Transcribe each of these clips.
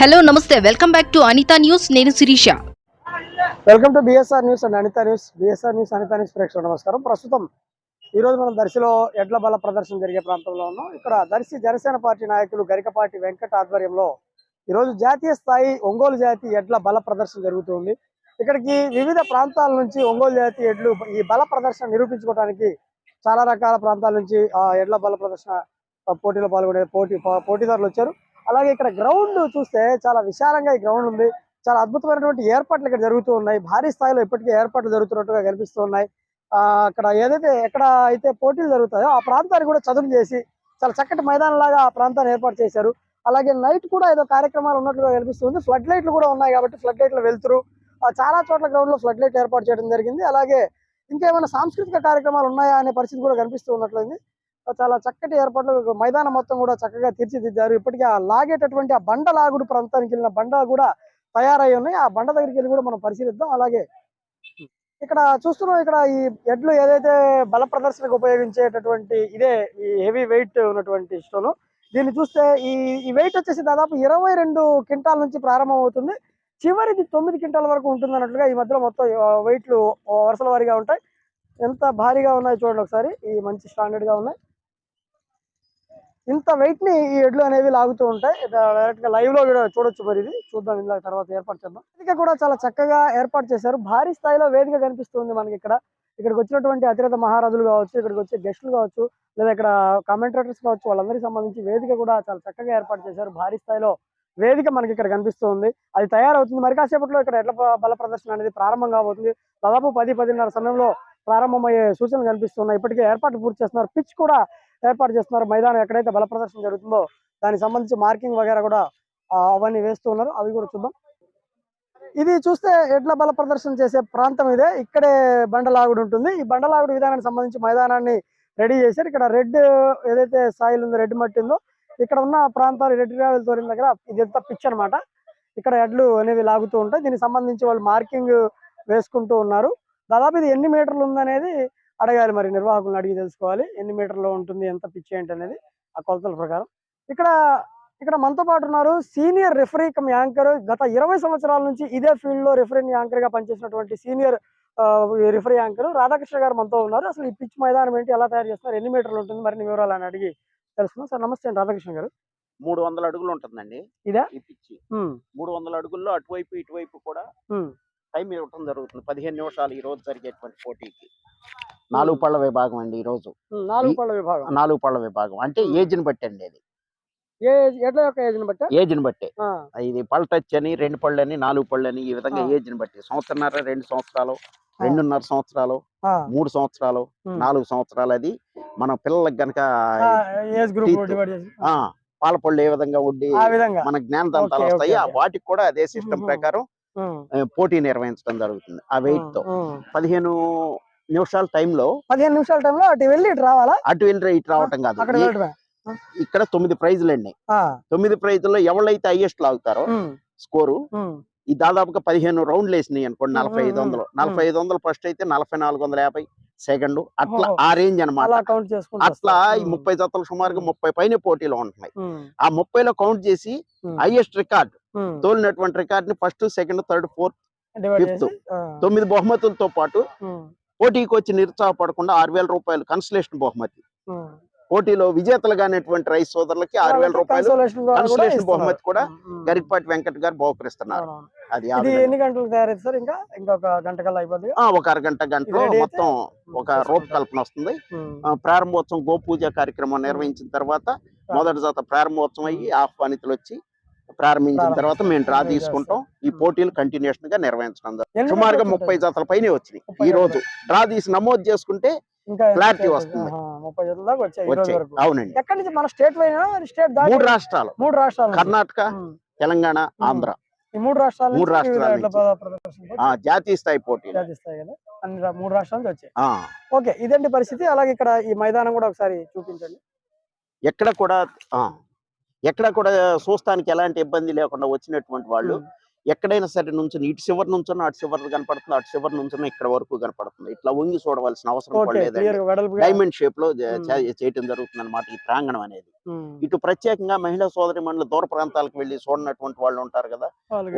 Hello నమస్తే. Welcome back to Anitha news. నేను Sirisha. Welcome to BSR news and Anitha news. BSR news Anitha news ప్రేక్షకులు నమస్కారం. ప్రస్తుతం ఈ రోజు మనం దర్శిలో ఎడ్ల బల ప్రదర్శన జరిగే ప్రాంతంలో ఉన్నాం. ఇక్కడ దర్శి జనసేన పార్టీ నాయకులు గరికపాటి వెంకట ఆధ్వర్యంలో ఈరోజు జాతీయ స్థాయి ఒంగోలు జాతి ఎడ్ల బల ప్రదర్శన జరుగుతుంది ఇక్కడికి వివిధ ప్రాంతాల నుంచి ఒంగోలు జాతి ఎడ్లు ఈ బల ప్రదర్శన నిరూపించుకోవడానికి చాలా రకాల ప్రాంతాల నుంచి ఆ ఎడ్ల బల ప్రదర్శన పోటీలో పాల్గొనే పోటీ పోటీదారులు వచ్చారు. అలాగే ఇక్కడ గ్రౌండ్ చూస్తే చాలా విశాలంగా ఈ గ్రౌండ్ ఉంది. చాలా అద్భుతమైనటువంటి ఏర్పాట్లు ఇక్కడ జరుగుతూ ఉన్నాయి. భారీ స్థాయిలో ఇప్పటికే ఏర్పాట్లు జరుగుతున్నట్టుగా కనిపిస్తూ ఉన్నాయి. ఆ, అక్కడ ఏదైతే ఎక్కడ అయితే పోటీలు జరుగుతాయో ఆ ప్రాంతాన్ని కూడా చదును చేసి చాలా చక్కటి మైదానం లాగా ఆ ప్రాంతాన్ని ఏర్పాటు చేశారు. అలాగే నైట్ కూడా ఏదో కార్యక్రమాలు ఉన్నట్లుగా కనిపిస్తుంది. ఫ్లడ్ లైట్లు కూడా ఉన్నాయి కాబట్టి ఫ్లడ్ లైట్లు వెళ్తురు. చాలా చోట్ల గ్రౌండ్లో ఫ్లడ్ లైట్ ఏర్పాటు చేయడం జరిగింది. అలాగే ఇంకేమైనా సాంస్కృతిక కార్యక్రమాలు ఉన్నాయా అనే పరిస్థితి కూడా కనిపిస్తూ ఉన్నట్లయింది. చాలా చక్కటి ఏర్పాట్లు. మైదానం మొత్తం కూడా చక్కగా తీర్చిదిద్దారు. ఇప్పటికీ ఆ లాగేటటువంటి ఆ బండ లాగుడు ప్రాంతానికి వెళ్ళిన బండ కూడా తయారై ఉన్నాయి. ఆ బండ దగ్గరికి వెళ్ళి కూడా మనం పరిశీలిద్దాం. అలాగే ఇక్కడ చూస్తున్నాం ఇక్కడ ఈ ఎడ్లు ఏదైతే బల ప్రదర్శనకు ఉపయోగించేటటువంటి ఇదే ఈ హెవీ వెయిట్ ఉన్నటువంటి స్టోను. దీన్ని చూస్తే ఈ ఈ వెయిట్ వచ్చేసి దాదాపు ఇరవై రెండు క్వింటాల నుంచి ప్రారంభం అవుతుంది. చివరిది తొమ్మిది క్వింటాల వరకు ఉంటుంది అన్నట్లుగా ఈ మధ్యలో మొత్తం వెయిట్లు వరుసల వారిగా ఉంటాయి. ఎంత భారీగా ఉన్నాయి చూడండి ఒకసారి. ఈ మంచి స్టాండర్డ్గా ఉన్నాయి. ఇంత వెయిట్ని ఈ ఎడ్లు అనేవి లాగుతూ ఉంటాయి. డైరెక్ట్గా లైవ్లో కూడా చూడొచ్చు మరి ఇది. చూద్దాం ఇందులో తర్వాత ఏర్పాటు చేద్దాం. వేదిక కూడా చాలా చక్కగా ఏర్పాటు చేశారు. భారీ స్థాయిలో వేదిక కనిపిస్తుంది మనకి ఇక్కడ. ఇక్కడికి వచ్చినటువంటి అతిరథ మహారాజులు కావచ్చు ఇక్కడికి వచ్చే గెస్టులు కావచ్చు లేదా ఇక్కడ కామెంటేటర్స్ కావచ్చు వాళ్ళందరికీ సంబంధించి వేదిక కూడా చాలా చక్కగా ఏర్పాటు చేశారు. భారీ స్థాయిలో వేదిక మనకి ఇక్కడ కనిపిస్తుంది. అది తయారవుతుంది. మరి కాసేపట్లో ఇక్కడ ఎడ్ల బల ప్రదర్శన అనేది ప్రారంభం కాబోతుంది. దాదాపు పది పదిన్నర సమయంలో ప్రారంభమయ్యే సూచనలు కనిపిస్తున్నాయి. ఇప్పటికే ఏర్పాట్లు పూర్తి చేస్తున్నారు. పిచ్ కూడా ఏర్పాటు చేస్తున్నారు. మైదానం ఎక్కడైతే బల ప్రదర్శన జరుగుతుందో దానికి సంబంధించి మార్కింగ్ వగేరా కూడా అవన్నీ వేస్తూ ఉన్నారు. అవి కూడా చూద్దాం. ఇది చూస్తే ఎడ్ల బల ప్రదర్శన చేసే ప్రాంతం ఇదే. ఇక్కడే బండలాగుడు ఉంటుంది. ఈ బండలాగుడు విధానానికి సంబంధించి మైదానాన్ని రెడీ చేశారు. ఇక్కడ రెడ్ ఏదైతే సాయిల్ ఉందో రెడ్ మట్టి ఉందో ఇక్కడ ఉన్న ప్రాంతాలు రెడ్ గ్రావెల్ తోరిన దగ్గర ఇదంతా పిచ్ అన్నమాట. ఇక్కడ ఎడ్లు అనేవి లాగుతూ ఉంటాయి. దీనికి సంబంధించి వాళ్ళు మార్కింగ్ వేసుకుంటూ ఉన్నారు. దాదాపు ఇది ఎన్ని మీటర్లు ఉందనేది అడగాలి మరి నిర్వాహకులను అడిగి తెలుసుకోవాలి. ఎన్ని మీటర్లో ఉంటుంది ఎంత పిచ్ ఏంటి అనేది ఆ కొలతల ప్రకారం. ఇక్కడ ఇక్కడ మనతో పాటు ఉన్నారు సీనియర్ రెఫరీ కమ్ యాంకర్. గత ఇరవై సంవత్సరాల నుంచి ఇదే ఫీల్డ్లో రెఫరీ యాంకర్గా పనిచేసినటువంటి సీనియర్ రెఫరీ యాంకర్ రాధాకృష్ణ గారు మనతో ఉన్నారు. అసలు ఈ పిచ్ మైదానం ఏంటి ఎలా తయారు చేస్తున్నారు ఎన్ని మీటర్లు ఉంటుంది మరిన్ని వివరాలు అని అడిగి తెలుసుకున్నాం సార్ నమస్తే అండి రాధాకృష్ణ గారు. మూడు వందల అడుగులు ఉంటుందండి ఇదా? ఈ పిచ్చి మూడు వందల అడుగుల్లో అటువైపు ఇటువైపు కూడా టైం ఇవ్వటం జరుగుతుంది. పదిహేను నిమిషాలు ఈ రోజు జరిగేటువంటి పోటీకి. నాలుగు పళ్ళ విభాగం అండి ఈ రోజు నాలుగు పళ్ళ విభాగం. నాలుగు పళ్ళ విభాగం. అంటే. ఏజ్ని బట్టి అండి యొక్క ఏజ్ బట్టి? ఏజ్ని బట్టి ఇది పళ్ళ టచ్ అని రెండు పళ్ళు అని నాలుగు పళ్ళు అని ఈ విధంగా. ఏజ్ని బట్టి. సంవత్సరన్నర రెండు సంవత్సరాలు రెండున్నర సంవత్సరాలు మూడు సంవత్సరాలు. నాలుగు సంవత్సరాలు అది మన పిల్లలకు గనక పాల పళ్ళు ఏ విధంగా ఉండి మన జ్ఞానదంతాలు వస్తాయి. వాటికి కూడా అదే సిస్టమ్. ప్రకారం పోటీ నిర్వహించడం జరుగుతుంది. ఆ వెయిట్తో. పదిహేను నిమిషాల టైంలో పదిహేను నిమిషాల టైంలో అటు వెళ్ళి ఇటు రావాలా? అటు వెళ్ళి ఇటు రావటం కాదు. అక్కడ వెళ్ళటమే. ఇక్కడ తొమ్మిది ప్రైజులు అండి తొమ్మిది ప్రైజుల్లో ఎవరైతే హైయెస్ట్ లాగుతారో స్కోరు ఈ దాదాపుగా పదిహేను రౌండ్లు వేసినాయి అనుకోండి నలభై ఐదు వందలు. నలభై ఐదు వందలు ఫస్ట్ అయితే నలభై నాలుగు వందల యాభై సెకండ్. అట్లా. ఆ రేంజ్ చేసుకుంటూ అట్లా. ఈ ముప్పై జతలు సుమారుగా. ముప్పై పైన పోటీలు ఉంటున్నాయి. ఆ ముప్పైలో కౌంట్ చేసి హైయెస్ట్ రికార్డ్. తోలినటువంటి రికార్డ్ని ఫస్ట్ సెకండ్ థర్డ్ ఫోర్త్ ఆ, తొమ్మిది బహుమతులతో పాటు పోటీకి వచ్చి నిరుత్సాహపడకుండా ఆరు వేల రూపాయలు కన్సలేషన్ బహుమతి. పోటీలో విజేతలు కానిటువంటి రైస్ సోదరులకి ఆరు వేల రూపాయలు ఇస్తున్నారు. బహుమతి కూడా. గరికపాటి వెంకట్ గారు బహుకరిస్తున్నారు. అది. ఎన్ని గంటలకు తయారైంది సార్ ఇంకా ఇంకొక గంట కల్లా అయిపోద్ది ఆ, ఒక అరగంట గంటలో మొత్తం ఒక రూపకల్పన వస్తుంది ప్రారంభోత్సవం గోపూజ కార్యక్రమం నిర్వహించిన తర్వాత మొదటి జత ప్రారంభోత్సవం అయ్యి ఆహ్వానితులు వచ్చి ప్రారంభించిన ప్రారంభం. తర్వాత మేము డ్రా తీసుకుంటాం. ఈ. పోటీలు కంటిన్యూషన్గా నిర్వహించడం. సుమారుగా ముప్పై జతల పైనే వచ్చినాయి. ఈ రోజు డ్రా తీసి నమోదు చేసుకుంటే చేయాలి? వస్తుంది. ముప్పై జతల దాకా వచ్చాయి అవునండి. ఎక్కడి నుంచి? మన స్టేట్ స్టేట్ మూడు రాష్ట్రాలు. మూడు రాష్ట్రాలు కర్ణాటక తెలంగాణ ఆంధ్ర. ఈ మూడు రాష్ట్రాల మూడు రాష్ట్రాల జాతీయ స్థాయి కదా? అన్ని రా- మూడు రాష్ట్రాల నుంచి వచ్చాయి. ఓకే ఇదండి పరిస్థితి? అలాగే ఇక్కడ ఈ మైదానం కూడా ఒకసారి చూపించండి. ఎక్కడ కూడా ఎక్కడ కూడా చూస్తానికి ఎలాంటి ఇబ్బంది లేకుండా వచ్చినటువంటి వాళ్ళు. ఎక్కడైనా సరే నుంచి ఇటు చివరి నుంచున్న అటు చివరి కనపడుతుంది అటు చివరి నుంచున్న ఇక్కడ వరకు కనపడుతుంది. ఇట్లా వంగి చూడవలసిన అవసరం లేదండి డైమండ్ షేప్లో చేయటం జరుగుతుంది అనమాట ఈ ప్రాంగణం అనేది. ఇటు ప్రత్యేకంగా మహిళా సోదరి మండలి దూర ప్రాంతాలకు వెళ్ళి చూడనటువంటి వాళ్ళు ఉంటారు కదా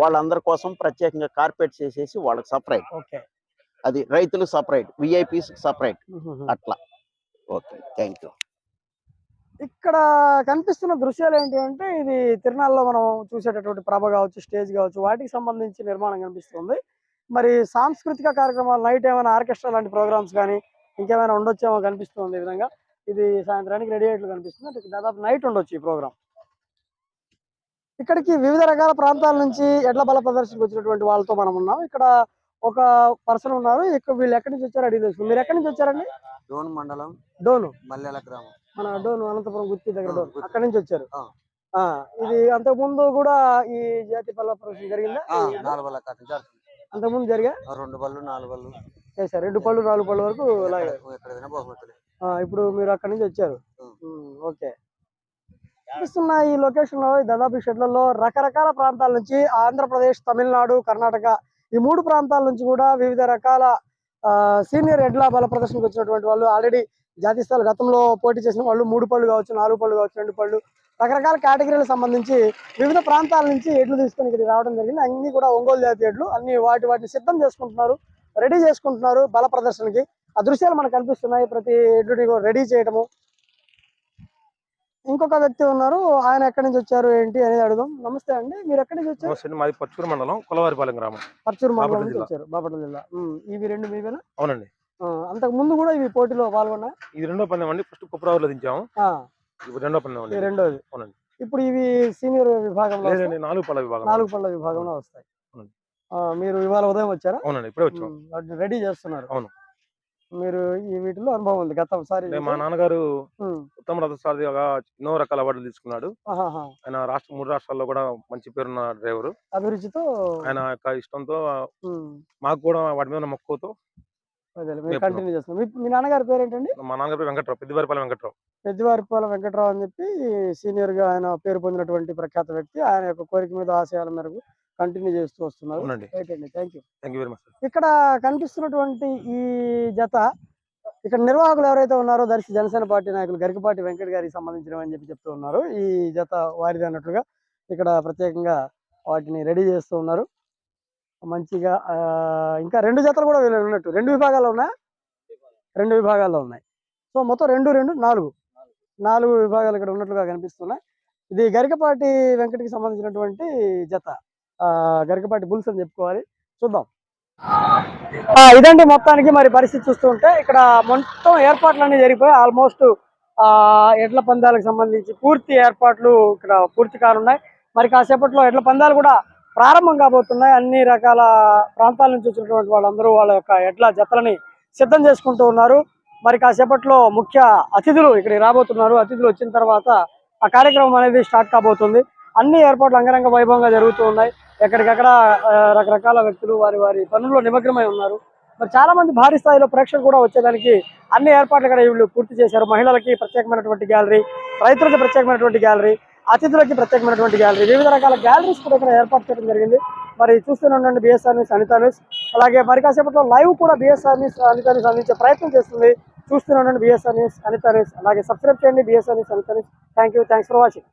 వాళ్ళందరి కోసం ప్రత్యేకంగా కార్పెట్ చేసేసి వాళ్ళకి సపరేట్ అది రైతులు సపరేట్ విఐపీస్ సపరేట్. అట్లా. ఓకే థ్యాంక్ యూ ఇక్కడ కనిపిస్తున్న దృశ్యాలు ఏంటి అంటే ఇది తిరునాళ్ళలో మనం చూసేటటువంటి ప్రభ కావచ్చు స్టేజ్ కావచ్చు వాటికి సంబంధించి నిర్మాణం కనిపిస్తుంది. మరి సాంస్కృతిక కార్యక్రమాలు నైట్ ఏమైనా ఆర్కెస్ట్రా లాంటి ప్రోగ్రామ్స్ కానీ ఇంకేమైనా ఉండొచ్చేమో కనిపిస్తుంది ఈ విధంగా. ఇది సాయంత్రానికి రెడీ అయ్యేట్లు కనిపిస్తుంది. అంటే దాదాపు నైట్ ఉండొచ్చు ఈ ప్రోగ్రామ్. ఇక్కడికి వివిధ రకాల ప్రాంతాల నుంచి ఎడ్ల బల ప్రదర్శనకు వచ్చినటువంటి వాళ్ళతో మనం ఉన్నాం. ఇక్కడ ఒక పర్సన్ ఉన్నారు. ఇక్కడ వీళ్ళు ఎక్కడి నుంచి వచ్చారో అడిగి తెలుసుకుందాం. మీరు ఎక్కడి నుంచి వచ్చారండి? డోన్ మండలం డోను. మల్లెల గ్రామం. మన డోన్ అనంతపురం గుత్తి దగ్గర డోన్. అక్కడ నుంచి వచ్చారు. ఇది అంతకు ముందు కూడా ఈ జాతి పల్ల ప్రదర్శన జరిగిందా? నాలుగు. అంతకు ముందు జరిగా? రెండు బళ్ళు నాలుగు బళ్ళు చేశారు. రెండు పళ్ళు నాలుగు పళ్ళు వరకు ఇప్పుడు మీరు అక్కడ నుంచి వచ్చారు. ఓకే. కనిపిస్తున్న ఈ లొకేషన్లో దాదాపు షెడ్లలో రకరకాల ప్రాంతాల నుంచి ఆంధ్రప్రదేశ్ తమిళనాడు కర్ణాటక ఈ మూడు ప్రాంతాల నుంచి కూడా వివిధ రకాల సీనియర్ ఎడ్ల బల ప్రదర్శనకు వచ్చినటువంటి వాళ్ళు ఆల్రెడీ జాతీయ స్థాయి గతంలో పోటీ చేసిన వాళ్ళు మూడు పళ్ళు కావచ్చు నాలుగు పళ్ళు కావచ్చు రెండు పళ్ళు. రకరకాల కేటగిరీలకు సంబంధించి వివిధ ప్రాంతాల నుంచి ఎడ్లు తీసుకొని ఇక్కడికి రావడం జరిగింది. అన్ని కూడా ఒంగోలు జాతి ఎడ్లు అన్ని వాటి వాటిని సిద్ధం చేసుకుంటున్నారు రెడీ చేసుకుంటున్నారు బల ప్రదర్శనకి. ఆ దృశ్యాలు మనకు కనిపిస్తున్నాయి. ప్రతి ఎడ్లుని రెడీ చేయడము ఇంకొక వ్యక్తి ఉన్నారు. ఆయన ఎక్కడి నుంచి వచ్చారు ఏంటి అనేది అడుగుదాం. నమస్తే అండి. మీరు ఎక్కడి నుంచి వచ్చారు? మాది పచ్చూరు మండలం కొలవారిపాలెం గ్రామం. పర్చూరు మండలం నుంచి. వచ్చారు. బాపట్ల జిల్లా. ఇవి రెండు మీవేనా? అవునండి. అంతకు ముందు కూడా ఇవి పోటీలో పాల్గొన్నాయి? ఇది రెండో పందెం అండి. ఫస్ట్ కుప్పరావులో దించాము. రెండో పందెం అండి. రెండోది. అవునండి. ఇప్పుడు ఇవి సీనియర్ విభాగంలో. లేదండి నాలుగు పళ్ళ విభాగం. నాలుగు పళ్ళ విభాగంలో వస్తాయి. మీరు ఇవాళ ఉదయం వచ్చారా? అవునండి ఇప్పుడే వచ్చాం. రెడీ చేస్తున్నారు. అవును. మీరు ఈ వీటిలో అనుభవం ఉంది గతం సారి అంటే మా నాన్నగారు ఉత్తమ రథసారథిగా ఎన్నో రకాల అవార్డులు తీసుకున్నాడు. ఆయన రాష్ట్ర మూడు రాష్ట్రాల్లో కూడా మంచి పేరున్న డ్రైవరు. అభిరుచితో ఆయన యొక్క ఇష్టంతో మాకు కూడా వాటి మీద మక్కువతో? కంటిన్యూ మీ- నాన్నగారి పేరు ఏంటండి మా నాన్నగారు వెంకట్రావు పెద్దవారిపాలెం వెంకట్రావు. పెద్దవారిపాలెం వెంకట్రావు అని చెప్పి సీనియర్గా ఆయన పేరు పొందినటువంటి ప్రఖ్యాత వ్యక్తి. ఆయన యొక్క కోరిక మీద ఆశయాల మేరకు కంటిన్యూ చేస్తూ వస్తున్నారు. Thank you thank you very much ఇక్కడ కనిపిస్తున్నటువంటి ఈ జత ఇక్కడ నిర్వాహకులు ఎవరైతే ఉన్నారో దర్శి జనసేన పార్టీ నాయకులు గరికపాటి వెంకట్ గారికి సంబంధించినవి అని చెప్పి చెప్తూ ఉన్నారు. ఈ జత వారిది అన్నట్లుగా ఇక్కడ ప్రత్యేకంగా వాటిని రెడీ చేస్తూ ఉన్నారు. మంచిగా ఆ, ఇంకా రెండు జతలు కూడా వీళ్ళు ఉన్నట్టు. రెండు విభాగాలు ఉన్నాయి రెండు విభాగాల్లో ఉన్నాయి. సో మొత్తం రెండు రెండు నాలుగు. నాలుగు విభాగాలు ఇక్కడ ఉన్నట్లుగా కనిపిస్తున్నాయి. ఇది గరికపాటి వెంకటకి సంబంధించినటువంటి జత. ఆ, గరికపాటి బుల్స్ అని చెప్పుకోవాలి. చూద్దాం. ఆ, ఇదండి మొత్తానికి మరి పరిస్థితి చూస్తుంటే ఇక్కడ మొత్తం ఏర్పాట్లన్నీ జరిగిపోయి ఆల్మోస్ట్ ఆ ఎడ్ల పందాలకు సంబంధించి పూర్తి ఏర్పాట్లు ఇక్కడ పూర్తి కానున్నాయి. మరి కాసేపట్లో ఎడ్ల పందాలు కూడా ప్రారంభం కాబోతున్నాయి. అన్ని రకాల ప్రాంతాల నుంచి వచ్చినటువంటి వాళ్ళందరూ వాళ్ళ యొక్క ఎడ్ల జతలని సిద్ధం చేసుకుంటూ ఉన్నారు. మరి కాసేపట్లో ముఖ్య అతిథులు ఇక్కడికి రాబోతున్నారు. అతిథులు వచ్చిన తర్వాత ఆ కార్యక్రమం అనేది స్టార్ట్ కాబోతుంది. అన్ని ఏర్పాట్లు అంగరంగ వైభవంగా జరుగుతూ ఉన్నాయి. ఎక్కడికక్కడ రకరకాల వ్యక్తులు వారి వారి పనుల్లో నిమగ్నమై ఉన్నారు. మరి చాలా మంది భారీ స్థాయిలో ప్రేక్షకులు కూడా వచ్చేదానికి అన్ని ఏర్పాట్లు ఇక్కడ వీళ్ళు పూర్తి చేశారు. మహిళలకి ప్రత్యేకమైనటువంటి గ్యాలరీ రైతులకి ప్రత్యేకమైనటువంటి గ్యాలరీ అతిథులకి ప్రత్యేకమైనటువంటి గ్యాలరీ వివిధ రకాల గ్యాలరీస్ కూడా ఇక్కడ ఏర్పాటు చేయడం జరిగింది. మరి చూస్తూనే ఉండండి బిఎస్ఆర్ న్యూస్ అనితా న్యూస్ అలాగే మరి కాసేపట్లో లైవ్ కూడా బిఎస్ఆర్ న్యూస్ అనితా న్యూస్ అందించే ప్రయత్నం చేస్తుంది. చూస్తూనే ఉండండి బిఎస్ఆర్ న్యూస్ అనితా న్యూస్ అలాగే సబ్స్క్రైబ్ చేయండి BSR news Anitha news thank you thanks for watching